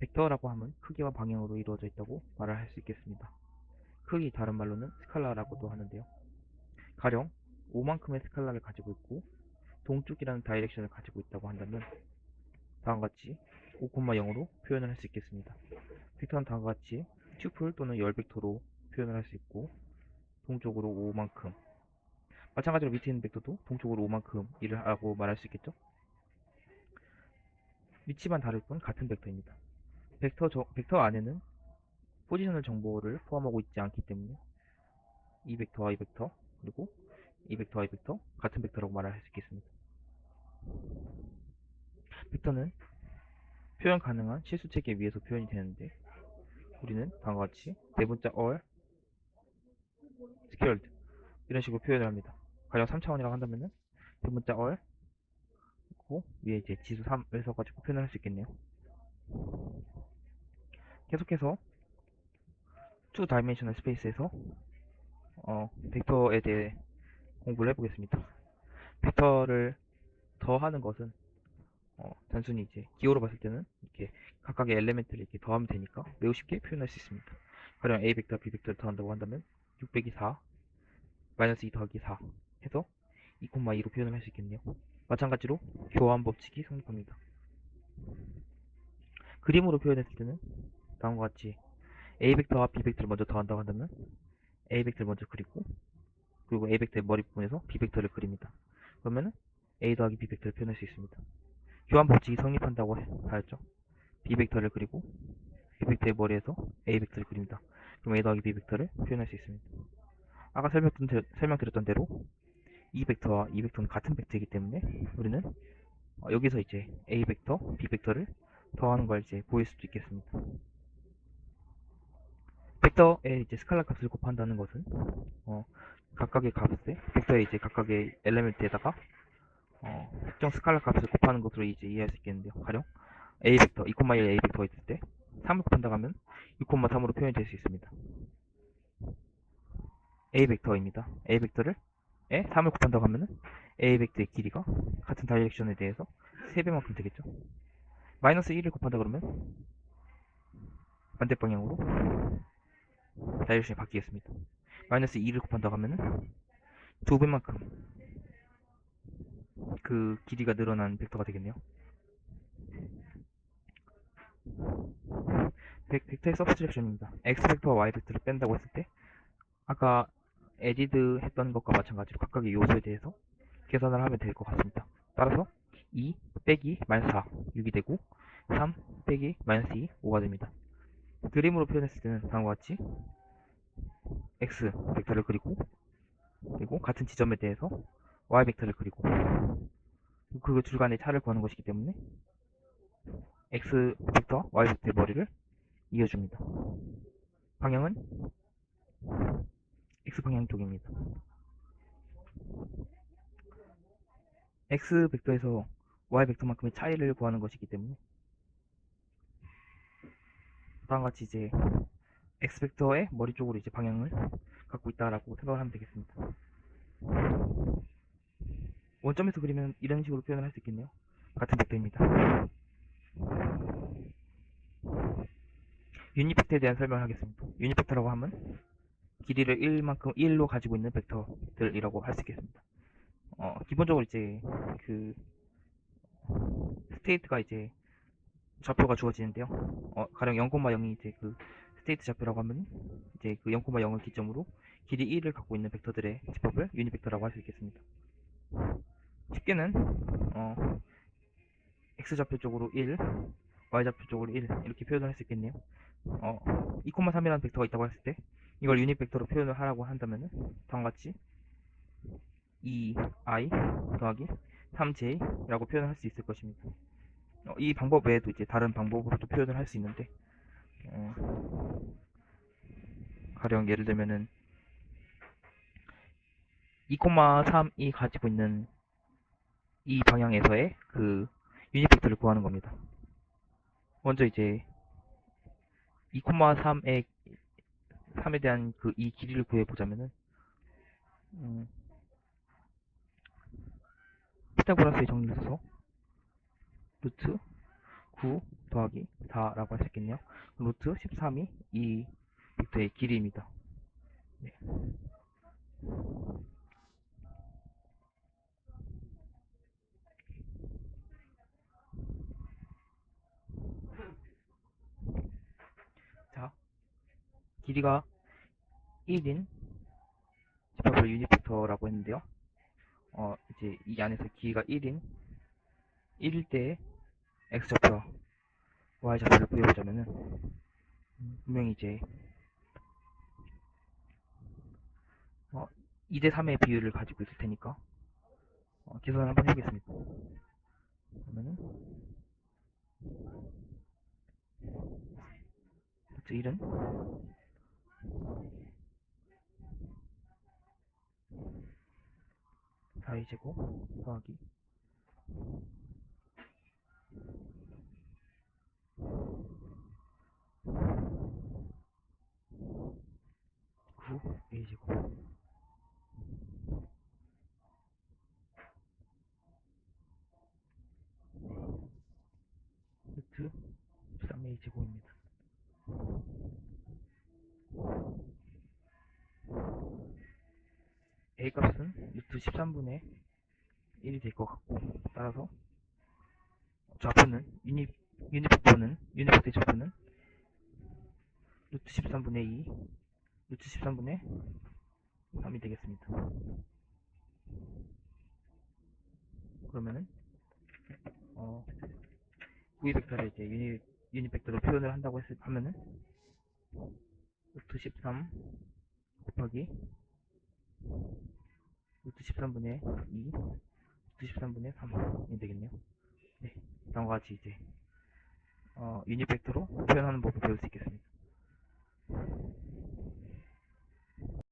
벡터라고 하면 크기와 방향으로 이루어져 있다고 말을 할 수 있겠습니다. 크기 다른 말로는 스칼라라고도 하는데요. 가령 5만큼의 스칼라를 가지고 있고 동쪽이라는 다이렉션을 가지고 있다고 한다면 다음과 같이 5,0으로 표현을 할 수 있겠습니다. 벡터는 다음과 같이 튜플 또는 열 벡터로 표현을 할 수 있고 동쪽으로 5만큼 마찬가지로 밑에 있는 벡터도 동쪽으로 5만큼 일을 하고 말할 수 있겠죠? 위치만 다를 뿐 같은 벡터입니다. 벡터, 저- 벡터 안에는 포지셔널 정보를 포함하고 있지 않기 때문에 이 벡터와 이 벡터 그리고 이 벡터와 이 벡터 같은 벡터라고 말할 수 있겠습니다. 벡터는 표현 가능한 실수 체계 위에서 표현이 되는데 우리는 다음과 같이 대문자 all, scared 이런 식으로 표현을 합니다. 가령 3차원이라고 한다면은 대문자 all 그리고 위에 이제 지수 3을 써가지고 표현을 할 수 있겠네요. 계속해서 2 다이멘셔널 스페이스에서 어, 벡터에 대해 공부를 해보겠습니다. 벡터를 더하는 것은 어, 단순히 이제 기호로 봤을 때는 이렇게 각각의 엘리멘트를 이렇게 더하면 되니까 매우 쉽게 표현할 수 있습니다. 가령 A 벡터, B 벡터를 더한다고 한다면 6 빼기 4, 마이너스 2 더하기 4 해서 2,2로 표현을 할 수 있겠네요. 마찬가지로 교환 법칙이 성립합니다. 그림으로 표현했을 때는 다음과 같이 A 벡터와 B 벡터를 먼저 더한다고 한다면 A 벡터를 먼저 그리고 그리고 A 벡터의 머리 부분에서 B 벡터를 그립니다. 그러면은 A 더하기 B 벡터를 표현할 수 있습니다. 교환 법칙이 성립한다고 해- 하였죠. B 벡터를 그리고 B 벡터의 머리에서 A 벡터를 그립니다. 그럼 A 더하기 B 벡터를 표현할 수 있습니다. 아까 설명드렸던, 대로 이 벡터와 이 벡터는 같은 벡터이기 때문에 우리는 어, 여기서 이제 A 벡터, B 벡터를 더하는 걸 이제 보일 수도 있겠습니다. 벡터의 이제 스칼라 값을 곱한다는 것은 어, 각각의 값에 벡터의 이제 각각의 엘리멘트에다가 어, 특정 스칼라 값을 곱하는 것으로 이제 이해할 수 있겠는데요. 가령 A 벡터, 2,1 A 벡터가 있을 때 3을 곱한다고 하면 6,3으로 표현이 될수 있습니다. A 벡터입니다. A 벡터를 에 3을 곱한다고 하면은 A 벡터의 길이가 같은 다이렉션에 대해서 3배만큼 되겠죠. 마이너스 1을 곱한다 그러면 반대 방향으로 다이렉션이 바뀌겠습니다. 마이너스 2를 곱한다고 하면은 2배만큼 그 길이가 늘어난 벡터가 되겠네요. 벡, 벡터의 서브스트랙션입니다. X 벡터와 Y 벡터를 뺀다고 했을 때 아까 에디드 했던 것과 마찬가지로 각각의 요소에 대해서 계산을 하면 될 것 같습니다. 따라서 2 빼기 마이너스 4, 6이 되고 3 빼기 마이너스 2, 5가 됩니다. 그림으로 표현했을 때는 다음과 같이 x 벡터를 그리고 그리고 같은 지점에 대해서 y 벡터를 그리고 그둘 간의 차를 구하는 것이기 때문에 x 벡터, y 벡터의 머리를 이어줍니다. 방향은 x 방향 쪽입니다. x 벡터에서 y 벡터만큼의 차이를 구하는 것이기 때문에 다음과 같이 이제 벡터의 머리 쪽으로 이제 방향을 갖고 있다라고 생각을 하면 되겠습니다. 원점에서 그리면 이런 식으로 표현을 할 수 있겠네요. 같은 벡터입니다. 유닛 벡터에 대한 설명을 하겠습니다. 유닛 벡터라고 하면 길이를 1만큼 1로 가지고 있는 벡터들이라고 할 수 있겠습니다. 어, 기본적으로 이제 그 스테이트가 이제 좌표가 주어지는데요. 어, 가령 0,0이 이제 그 스테이트 좌표라고 하면 이제 그 0,0을 기점으로 길이 1을 갖고 있는 벡터들의 집합을 유닛 벡터라고 할 수 있겠습니다. 쉽게는 어, x 좌표 쪽으로 1, y 좌표 쪽으로 1 이렇게 표현을 할 수 있겠네요. 어, 2,3이라는 벡터가 있다고 했을 때 이걸 유닛 벡터로 표현을 하라고 한다면은 다음과 같이 2i 더하기 3j라고 표현을 할 수 있을 것입니다. 어, 이 방법 외에도 이제 다른 방법으로도 표현을 할 수 있는데 어, 가령 예를 들면은 2,3이 가지고 있는 이 방향에서의 그 벡터를 구하는 겁니다. 먼저 이제 2,3의 3에 대한 그 이 길이를 구해 보자면은 음, 피타고라스의 정리를 써서 루트 9 더하기 4라고 할 수 있겠네요. 루트 13이 이 벡터의 길이입니다. 네. 자, 길이가 1인 집합을 유니벡터라고 했는데요. 어, 이제 이 안에서 길이가 1인 1일 때 x좌표와 y좌표를 구해보자면은 음, 분명히 이제 어, 2대 3의 비율을 가지고 있을 테니까 어, 계산을 한번 해보겠습니다. 그러면은 루트 1은 4의 제곱 더하기 9 a 제곱 루트 13a 제곱입니다. A 값은 루트 13분의 1이 될 것 같고 따라서 좌표는 유니 유니벡터는 유니벡터의 좌표는 루트 13분의 2 루트 13분의 3이 되겠습니다. 그러면은 어 V 벡터를 이제 유니 유니벡터로 표현을 한다고 했을 하면은 루트 13 곱하기 루트 13분의 2 루트 13분의 3이 되겠네요. 네, 다음과 같이 이제 어, 유니벡터로 표현하는 법을 배울 수 있겠습니다.